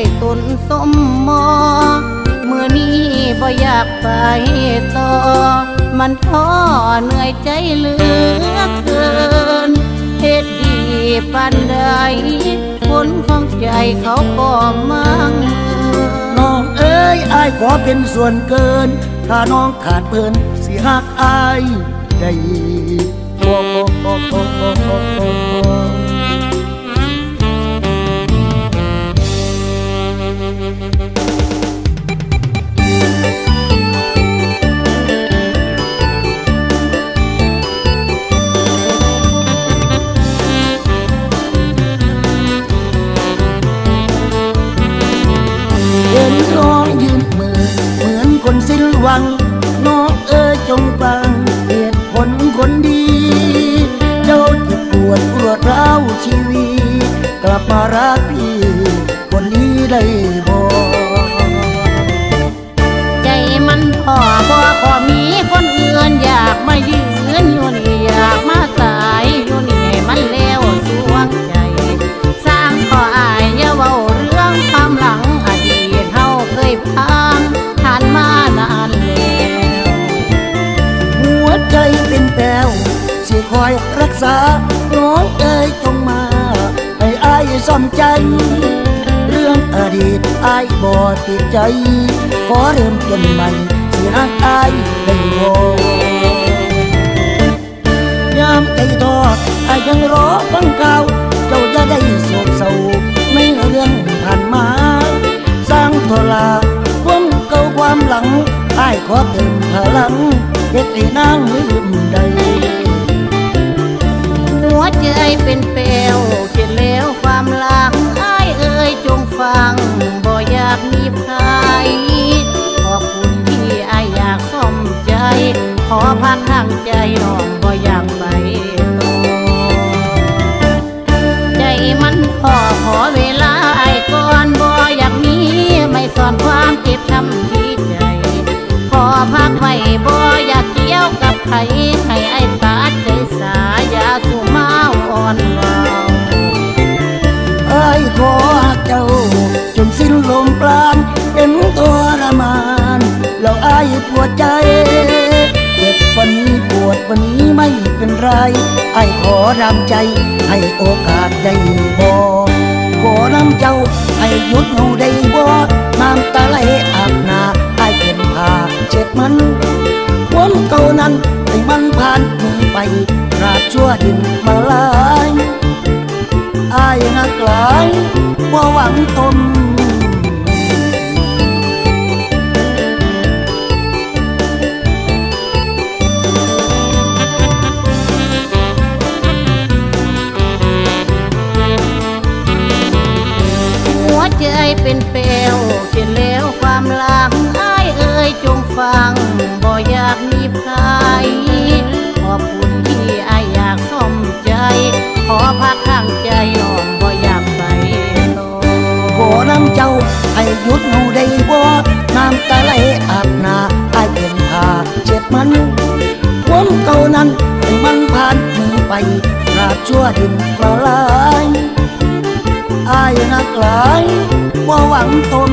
ข่ตุนสมมอเมื่อนี้บ่อยากไปต่อ มันท้อเหนื่อยใจเหลือเกินเหตุดีปานใดผลของใจเขาก็มั่งน้องเอ้ยอายขอเป็นส่วนเกิน ถ้าน้องขาดเพิ่นสิหักอายได้โอ้โอ้โอ้โยืนมือ เหมือนคนสิ้นหวังน้องเอ้ยจงฟังเหตุผลคนดี เจ้าเจ็บปวดปวดร้าวชีวิตกลับมารักพี่คนนี้ได้ ษา น้องเอ้ยจงมา ให้อายซ่อมใจ เรื่องอดีตอายบ่ติดใจ ขอเริ่มต้นใหม่สิรักอายได้บ่ยามใจทอดอายยังรอฟังข่าวเจ้าจะได้โศกเศร้าในเรื่องผ่านมา สร้างทลาความเก่าความหลังอายขอเติมพลังเฮ็ดให้นางลืมได้ เป็นเปลวเขียนแล้วความหลังอ้ายเอ่ยจงฟัง บ่อยากมีภัยขอบคุณที่ไออยากซ่อมใจ ขอพักทางใจน้องบ่อยากไปต่อใจมันขอขอเวลาไอ้ก่อนบ่อยากมีไม่ซ่อนความเจ็บ อายปวดใจ เจ็บวันนี้ปวดวันนี้ไม่เป็นไร ไอ้ขอรำใจ ให้โอกาสได้บ่ขอน้ำเจ้า ให้หยุดหูได้บ่น้ำตาไหลอาบหน้าไอ้เป็นผ้าเช็ดมันความเก่านั้นให้มันผ่านมือไปราบชั่วดินมาลายอายนักหลายว่าหวังตน ใจเป็นเปลวเขียนแล้วความหลังอ้ายเอ่ยจงฟัง บ่อยากมีภัยขอบคุณที่อ้ายอยากซ่อมใจ ขอพักข้างใจน้องบ่อยากไปต่อขอน้ำเจ้าให้หยุดหูได้บ่น้ำตาไหลอาบหน้าอายเป็นผาเช็ดมันความเก่านั้นมันผ่านมือไปราบชั่วดินละลาย อายนักหลายว่าหวังตน